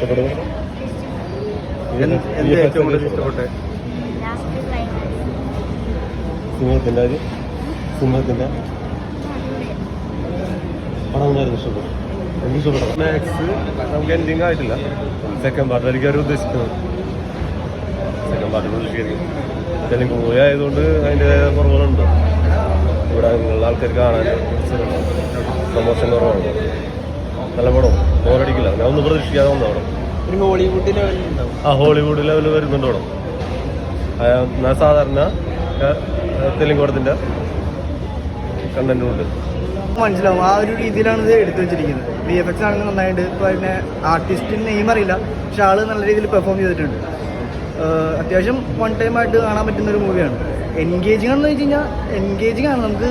ഇഷ്ടപ്പെടുന്നത്? സിംഹത്തിന്റെ അത് സിംഹത്തിന്റെ? പടം ഉണ്ടായിരുന്നു ഇഷ്ടപ്പെട്ടു? എനിക്ക് ഇഷ്ടപ്പെട്ടു? മാക്സ് നമുക്ക് എൻഡിങ് ആയിട്ടില്ല. സെക്കൻഡ് അവർ ഉദ്ദേശിക്കുന്നത്. സെക്കൻഡ് പാർട്ടി പ്രതീക്ഷിക്കും തെലുങ്ക് മൂവി ആയതുകൊണ്ട് അതിന്റെ കുറവുകളുണ്ട്. ഇവിടെ നിങ്ങളുടെ ആൾക്കാർ കാണാൻ പ്രമോഷൻ കുറവാണ് നല്ല പടം. ബോറടിക്കില്ല ഞാൻ ഒന്നും പ്രതീക്ഷിക്കാതെ വന്ന പടം ഒരു ഹോളിവുഡ് ലെവലിലുണ്ടാവും ആ ഹോളിവുഡ് ലെവലിൽ വരുന്നുണ്ട് അവിടെ. ഞാൻ സാധാരണ തെലുങ്കോടത്തിന്റെ കണ്ടന്റ് ഉണ്ട്. മനസ്സിലാവും. ആ ഒരു രീതിയിലാണ് ഇത് എടുത്തു വെച്ചിരിക്കുന്നത്. വി എഫ് എക്സ് ആണെങ്കിൽ നന്നായിട്ട് ഇപ്പോൾ അതിനെ ആർട്ടിസ്റ്റിന് നെയിം അറിയില്ല. പക്ഷെ ആൾ നല്ല രീതിയിൽ പെർഫോം ചെയ്തിട്ടുണ്ട്. അത്യാവശ്യം വൺ ടൈം ആയിട്ട് കാണാൻ പറ്റുന്ന ഒരു മൂവിയാണ് എൻഗേജിങ് ആണെന്ന് വെച്ച് കഴിഞ്ഞാൽ എൻഗേജിങ് ആണ്. നമുക്ക്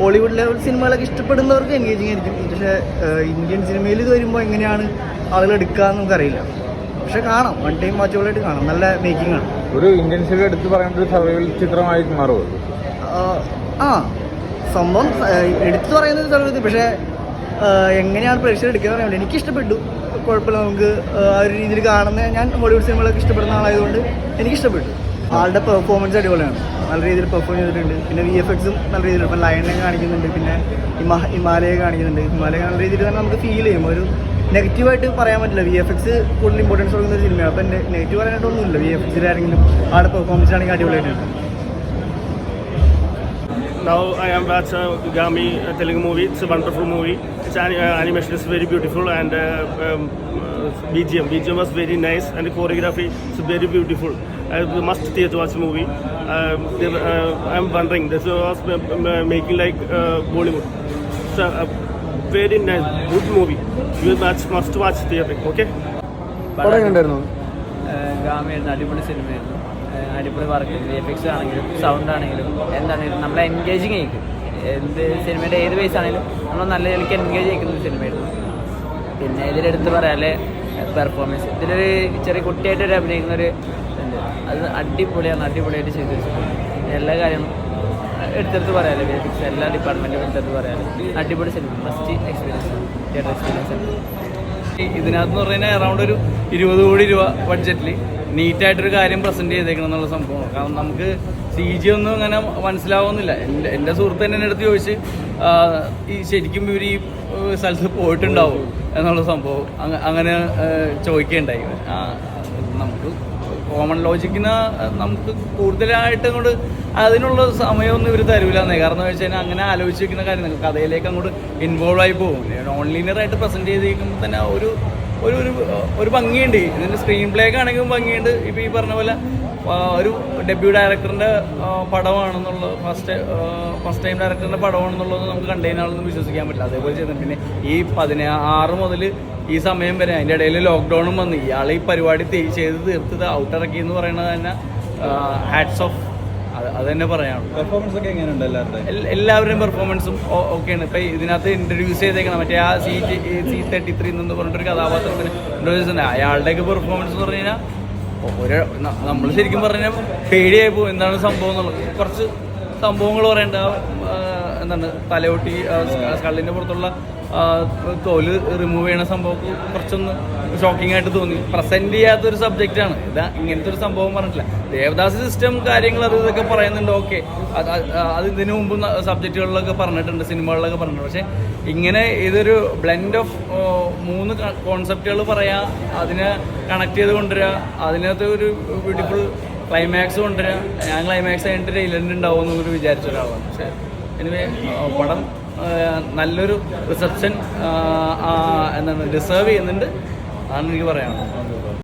ഹോളിവുഡ് ലെവൽ സിനിമകളൊക്കെ ഇഷ്ടപ്പെടുന്നവർക്ക് എൻഗേജിങ് ആയിരിക്കും. പക്ഷേ ഇന്ത്യൻ സിനിമയിൽ ഇത് വരുമ്പോൾ എങ്ങനെയാണ് ആളുകൾ എടുക്കുക എന്ന് നമുക്കറിയില്ല. പക്ഷെ കാണാം. വൺ ടൈം വാച്ചബിളായിട്ട് കാണാം. നല്ല മേക്കിംഗ് ആണ്. ഒരു ഇന്ത്യൻ സിനിമ എടുത്ത് പറയേണ്ട ഒരു സർവൈവൽ ചിത്രമായി ഇത്? ആ. സംഭവം എടുത്തു പറയുന്നത് സർവൈവൽ പക്ഷേ എങ്ങനെയാണ് പ്രേക്ഷകർ എടുക്കുക പറയാൻ പറ്റില്ല എനിക്ക് ഇഷ്ടപ്പെട്ടു കുഴപ്പമില്ല. നമുക്ക് ആ ഒരു രീതിയിൽ കാണുന്ന ഞാൻ ബോളിവുഡ് സിനിമകളൊക്കെ ഇഷ്ടപ്പെടുന്ന ആളായതുകൊണ്ട് എനിക്ക് ഇഷ്ടപ്പെട്ടു ആളുടെ പെർഫോമൻസ് അടിപൊളിയാണ്. നല്ല രീതിയിൽ പെർഫോം ചെയ്തിട്ടുണ്ട്. പിന്നെ വി എഫ് എക്സും നല്ല രീതിയിൽ ഇപ്പം ലയനെ കാണിക്കുന്നുണ്ട്. പിന്നെ ഹിമാ ഹിമാലയെ കാണിക്കുന്നുണ്ട്. ഹിമാലയ നല്ല രീതിയിൽ തന്നെ നമുക്ക് ഫീൽ ചെയ്യും. ഒരു നെഗറ്റീവായിട്ട് പറയാൻ പറ്റില്ല. വി എഫ് എക്സ് കൂടുതൽ ഇമ്പോർട്ടൻസ് കൊടുക്കുന്ന ഒരു സിനിമയാണ് അപ്പം നെഗറ്റീവ് പറയാനായിട്ടൊന്നുമില്ല. വി എഫ് എക്സിൽ ആടെ പെർഫോമൻസ് ആണെങ്കിൽ അടിപൊളിയായിട്ടുണ്ട് is very beautiful and uh, um, uh, BGM. BGM was very nice and the choreography is very beautiful. Uh, must theatre watch movie. Uh, they, uh, I am wondering this was uh, uh, making like uh, Bollywood. So uh, a very nice, good movie. You must must watch theatre. Okay. പടം Gami ഗാമിയായിരുന്നു അടിപൊളി സിനിമയായിരുന്നു അടിപൊളി work effects ആണെങ്കിലും sound ആണെങ്കിലും എന്താണെങ്കിലും നമ്മളെ engaging ആയിരിക്കും. എന്ത് സിനിമയുടെ ഏത് ബേസ് ആണെങ്കിലും നമ്മൾ നല്ല രീതിക്ക് എൻഗേജ് ആയിരിക്കുന്ന സിനിമയായിരുന്നു പിന്നെ ഇതിലെടുത്ത് പറയാല്ലേ പെർഫോമൻസ് ഇതിലൊരു ചെറിയ കുട്ടിയായിട്ട് ഒരു അഭിനയിക്കുന്ന ഒരു അത് അടിപൊളിയാണ് അടിപൊളിയായിട്ട് ചെയ്തു വെച്ചിട്ടുണ്ട്. എല്ലാ കാര്യവും എടുത്തെടുത്ത് പറയാല്ലേ എഫ് എല്ലാ ഡിപ്പാർട്ട്മെന്റും എടുത്തെടുത്ത് പറയാല്ലേ. അടിപൊളി സിനിമ ഫസ്റ്റ് എക്സ്പീരിയൻസ് തിയേറ്റർ എക്സ്പീരിയൻസ് ഇതിനകത്ത് എന്ന് പറഞ്ഞാൽ അറൗണ്ട് ഒരു ഇരുപത് കോടി രൂപ ബഡ്ജറ്റിൽ നീറ്റായിട്ടൊരു കാര്യം പ്രസന്റ് ചെയ്തേക്കണം എന്നുള്ള സംഭവമാണ്. കാരണം നമുക്ക് സി ജി ഒന്നും അങ്ങനെ മനസ്സിലാവുന്നില്ല. എന്റെ എന്റെ സുഹൃത്ത് തന്നെ എന്റെ അടുത്ത് ചോദിച്ച് ഈ ശരിക്കും ഇവർ ഈ സ്ഥലത്ത് പോയിട്ടുണ്ടാവും എന്നുള്ള സംഭവം അങ്ങനെ ചോദിക്കേണ്ടായി. നമുക്ക് കോമൺ ലോജിക്കിന് നമുക്ക് കൂടുതലായിട്ട് അങ്ങോട്ട് അതിനുള്ള സമയമൊന്നും ഇവർ തരൂലെന്നേ കാരണം എന്ന് വെച്ച് കഴിഞ്ഞാൽ അങ്ങനെ ആലോചിച്ച് വെക്കുന്ന കാര്യം കഥയിലേക്ക് അങ്ങോട്ട് ഇൻവോൾവ് ആയി പോകും. നോൺ ലീനിയറായിട്ട് പ്രസന്റ് ചെയ്തിരിക്കുമ്പോൾ തന്നെ ഒരു ഒരു ഒരു ഒരു ഭംഗിയുണ്ട്. ഇതിന്റെ സ്ക്രീൻ പ്ലേക്ക് ആണെങ്കിലും ഭംഗിയുണ്ട്. ഇപ്പോൾ ഈ പറഞ്ഞ പോലെ ഒരു ഡെബ്യൂ ഡയറക്ടറിന്റെ പടമാണെന്നുള്ളത് ഫസ്റ്റ് ഫസ്റ്റ് ടൈം ഡയറക്ടറിന്റെ പടമാണെന്നുള്ളത് നമുക്ക് കണ്ടുകഴിഞ്ഞാലൊന്നും വിശ്വസിക്കാൻ പറ്റില്ല. അതേപോലെ ചെയ്തു പിന്നെ ഈ പതിനാറ് മുതൽ ഈ സമയം വരെ അതിന്റെ ഇടയിൽ ലോക്ക്ഡൗണും വന്ന്. ഇയാൾ ഈ പരിപാടി ചെയ്ത് തീർത്തത് ഔട്ടിറക്കി എന്ന് പറയുന്നത് തന്നെ ഹാറ്റ്സ് ഓഫ് അത് തന്നെ പറയാനുള്ളൂ. പെർഫോമൻസ് ഒക്കെ എങ്ങനെയുണ്ട് എല്ലാവരുടെ എൽ- എല്ലാവരുടെയും പെർഫോമൻസും ഓക്കെയാണ് ഇപ്പം ഇതിനകത്ത് ഇൻട്രൊഡ്യൂസ് ചെയ്തേക്കണം മറ്റേ ആ സി സി തേർട്ടി ത്രീ എന്ന് പറഞ്ഞിട്ടൊരു കഥാപാത്രത്തിന് ഇൻട്രൊഡ്യൂസ് ചെയ്യുന്നത് അയാളുടെയൊക്കെ പെർഫോമൻസ് എന്ന് പറഞ്ഞു കഴിഞ്ഞാൽ ഒരു നമ്മൾ ശരിക്കും പറഞ്ഞാൽ പേടിയായി പോകും എന്താണ് സംഭവം എന്നുള്ളത്. കുറച്ച് സംഭവങ്ങൾ പറയേണ്ട എന്താണ് തലയോട്ടി സ്കള്ളിന്റെ പുറത്തുള്ള തോൽ റിമൂവ് ചെയ്യണ സംഭവം കുറച്ചൊന്ന് ഷോക്കിംഗ് ആയിട്ട് തോന്നി. പ്രസന്റ് ചെയ്യാത്തൊരു സബ്ജക്റ്റ് ആണ്. ഇതാ ഇങ്ങനത്തെ ഒരു സംഭവം പറഞ്ഞിട്ടില്ല. ദേവദാസ് സിസ്റ്റം കാര്യങ്ങൾ അത് ഇതൊക്കെ പറയുന്നുണ്ട്. ഓക്കെ അത് ഇതിനു മുമ്പ് സബ്ജക്റ്റുകളിലൊക്കെ പറഞ്ഞിട്ടുണ്ട്. സിനിമകളിലൊക്കെ പറഞ്ഞിട്ടുണ്ട്. പക്ഷേ ഇങ്ങനെ ഇതൊരു ബ്ലെൻഡ് ഓഫ് മൂന്ന് കോൺസെപ്റ്റുകൾ പറയാ അതിനെ കണക്ട് ചെയ്ത് കൊണ്ടുവരിക അതിനകത്ത് ഒരു ബ്യൂട്ടിഫുൾ ക്ലൈമാക്സ് കൊണ്ടുവരിക ഞാൻ ക്ലൈമാക്സ് കഴിഞ്ഞിട്ട് ട്രെയിലറിൽ ഉണ്ടാവും എന്ന് വിചാരിച്ച ഒരാളാണ്. പക്ഷേ എനിവേ പടം നല്ലൊരു റിസപ്ഷൻ എന്താണ് ഡിസേർവ് ചെയ്യുന്നുണ്ട്. അതാണ് എനിക്ക് പറയാനുള്ളത്.